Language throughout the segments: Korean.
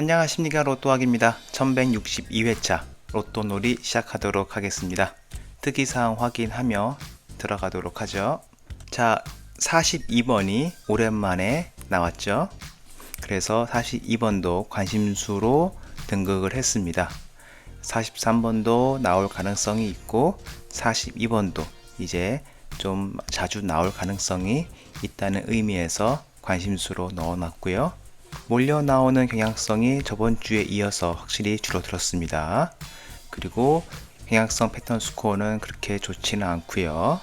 안녕하십니까 로또학입니다. 1162회차 로또놀이 시작하도록 하겠습니다. 특이사항 확인하며 들어가도록 하죠. 자, 42번이 오랜만에 나왔죠. 그래서 42번도 관심수로 등극을 했습니다. 43번도 나올 가능성이 있고 42번도 이제 좀 자주 나올 가능성이 있다는 의미에서 관심수로 넣어놨고요. 몰려 나오는 경향성이 저번 주에 이어서 확실히 줄어들었습니다. 그리고 경향성 패턴 스코어는 그렇게 좋지는 않고요.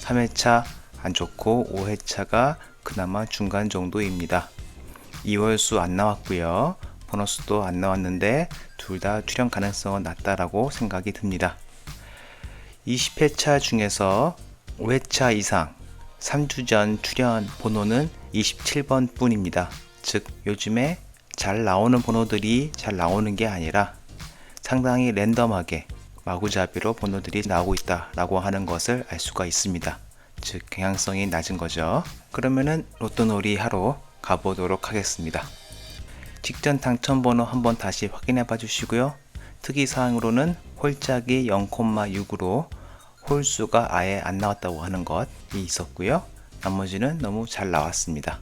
3회차 안 좋고 5회차가 그나마 중간 정도입니다. 2월수 안 나왔고요. 보너스도 안 나왔는데 둘 다 출현 가능성은 낮다라고 생각이 듭니다. 20회차 중에서 5회차 이상 3주 전 출현 번호는 27번 뿐입니다. 즉 요즘에 잘 나오는 번호들이 잘 나오는 게 아니라 상당히 랜덤하게 마구잡이로 번호들이 나오고 있다라고 하는 것을 알 수가 있습니다. 즉 경향성이 낮은 거죠. 그러면은 로또놀이 하러 가보도록 하겠습니다. 직전 당첨 번호 한번 다시 확인해 봐 주시고요. 특이 사항으로는 홀짝이 0,6으로 홀수가 아예 안 나왔다고 하는 것이 있었고요. 나머지는 너무 잘 나왔습니다.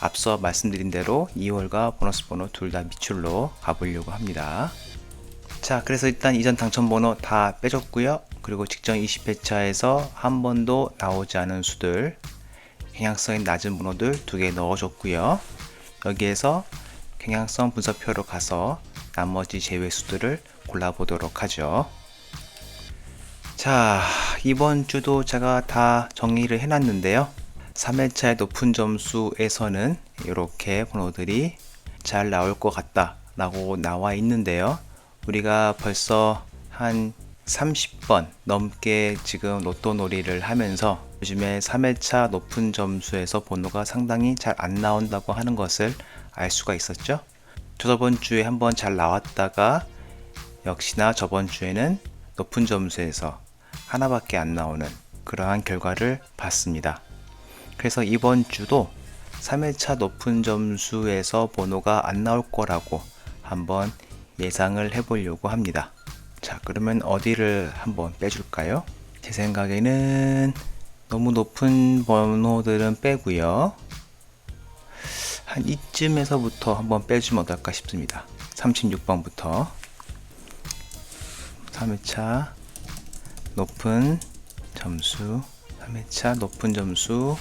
앞서 말씀드린 대로 2월과 보너스 번호 둘다 미출로 가보려고 합니다. 자, 그래서 일단 이전 당첨 번호 다 빼줬고요. 그리고 직전 20회차에서 한 번도 나오지 않은 수들, 경향성이 낮은 번호들 두 개 넣어줬고요. 여기에서 경향성 분석표로 가서 나머지 제외 수들을 골라보도록 하죠. 자, 이번 주도 제가 다 정리를 해놨는데요. 3회차의 높은 점수에서는 이렇게 번호들이 잘 나올 것 같다 라고 나와 있는데요 우리가 벌써 한 30번 넘게 지금 로또 놀이를 하면서 요즘에 3회차 높은 점수에서 번호가 상당히 잘 안 나온다고 하는 것을 알 수가 있었죠 저번 주에 한번 잘 나왔다가 역시나 저번 주에는 높은 점수에서 하나밖에 안 나오는 그러한 결과를 봤습니다. 그래서 이번 주도 3회차 높은 점수에서 번호가 안 나올 거라고 한번 예상을 해보려고 합니다. 자, 그러면 어디를 한번 빼줄까요? 제 생각에는 너무 높은 번호들은 빼고요. 한 이쯤에서부터 한번 빼주면 어떨까 싶습니다. 36번부터 3회차 높은 점수 3회차 높은 점수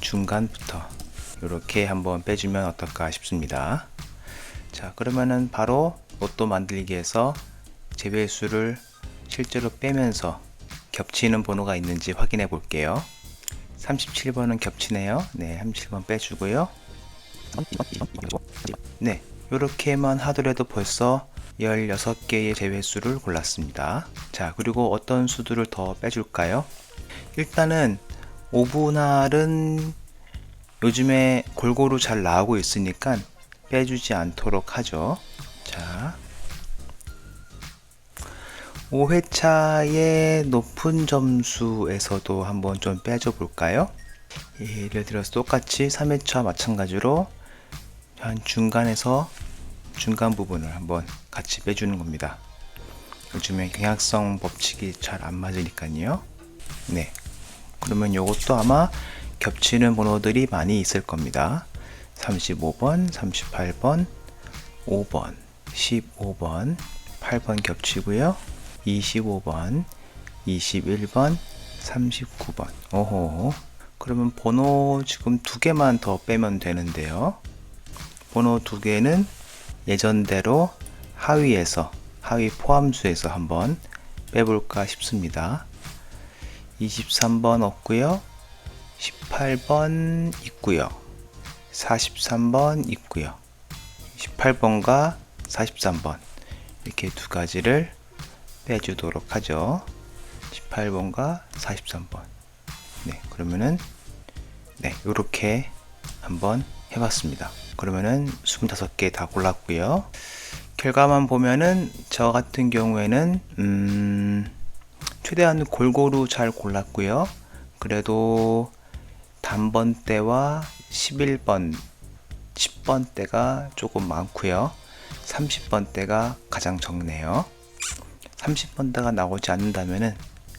중간부터 이렇게 한번 빼주면 어떨까 싶습니다. 자, 그러면은 바로 로또 만들기에서 제외수를 실제로 빼면서 겹치는 번호가 있는지 확인해 볼게요. 37번은 겹치네요. 네, 37번 빼주고요. 네, 이렇게만 하더라도 벌써 16개의 제외수를 골랐습니다. 자, 그리고 어떤 수들을 더 빼줄까요? 일단은 오분할은 요즘에 골고루 잘 나오고 있으니까 빼주지 않도록 하죠. 자, 5회차의 높은 점수에서도 한번 좀 빼줘 볼까요? 예를 들어서 똑같이 3회차 마찬가지로 한 중간에서 중간 부분을 한번 같이 빼주는 겁니다. 요즘에 경향성 법칙이 잘 안 맞으니까요. 네, 그러면 이것도 아마 겹치는 번호들이 많이 있을 겁니다. 35번, 38번, 5번, 15번, 8번 겹치고요. 25번, 21번, 39번. 오호. 그러면 번호 지금 두 개만 더 빼면 되는데요. 번호 두 개는 예전대로 하위에서 하위 포함수에서 한번 빼볼까 싶습니다. 23번 없고요. 18번 있고요. 43번 있고요. 18번과 43번 이렇게 두 가지를 빼주도록 하죠. 18번과 43번. 네, 그러면은 네, 이렇게 한번 해봤습니다. 그러면은 25개 다 골랐고요. 결과만 보면은 저 같은 경우에는 음 최대한 골고루 잘 골랐고요. 그래도 단번대와 11번, 10번대가 조금 많고요. 30번대가 가장 적네요. 30번대가 나오지 않는다면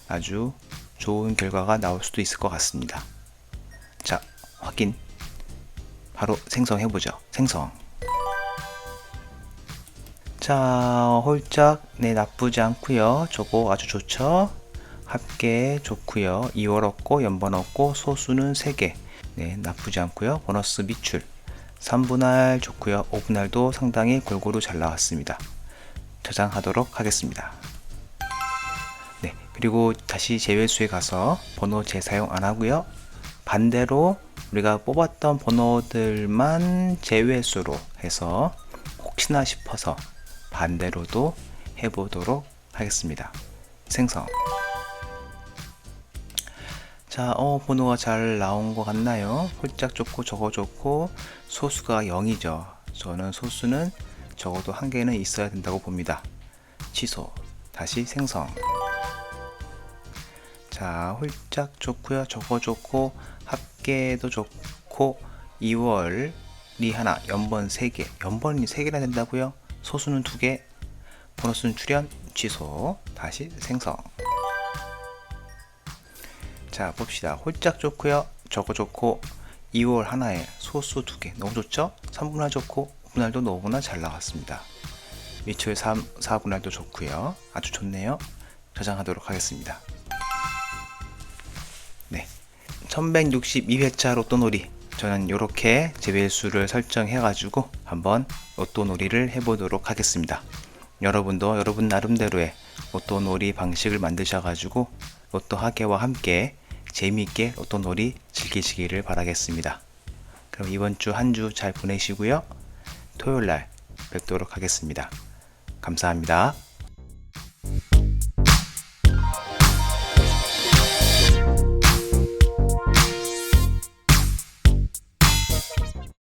아주 좋은 결과가 나올 수도 있을 것 같습니다. 자, 확인. 바로 생성해보죠. 생성. 자, 홀짝, 네, 나쁘지 않고요 저거 아주 좋죠? 합계 좋고요 2월 없고, 연번 없고, 소수는 3개. 네, 나쁘지 않고요 보너스 미출. 3분할 좋고요 5분할도 상당히 골고루 잘 나왔습니다. 저장하도록 하겠습니다. 네, 그리고 다시 제외수에 가서 번호 재사용 안 하고요. 반대로 우리가 뽑았던 번호들만 제외수로 해서 혹시나 싶어서 반대로도 해보도록 하겠습니다. 생성. 자, 어, 번호가 잘 나온 것 같나요? 홀짝 좋고 저거 좋고 소수가 0이죠. 저는 소수는 적어도 한 개는 있어야 된다고 봅니다. 취소. 다시 생성. 자, 홀짝 좋고요. 저거 좋고 합계도 좋고 2월이 하나, 연번 3개. 연번이 3개나 된다고요? 소수는 2개. 보너스는 출연 취소. 다시 생성. 자, 봅시다. 홀짝 좋고요. 저거 좋고 2월 하나에 소수 2개. 너무 좋죠? 3분할 좋고 5분할도 너무나 잘 나왔습니다. 미출 3, 4분할도 좋고요. 아주 좋네요. 저장하도록 하겠습니다. 네. 1162회차 로또놀이. 저는 이렇게 재배수를 설정해 가지고 한번 로또놀이를 해보도록 하겠습니다. 여러분도 여러분 나름대로의 로또놀이 방식을 만드셔 가지고 로또 하계와 함께 재미있게 로또 놀이 즐기시기를 바라겠습니다. 그럼 이번 주 한 주 잘 보내시고요. 토요일 날 뵙도록 하겠습니다. 감사합니다.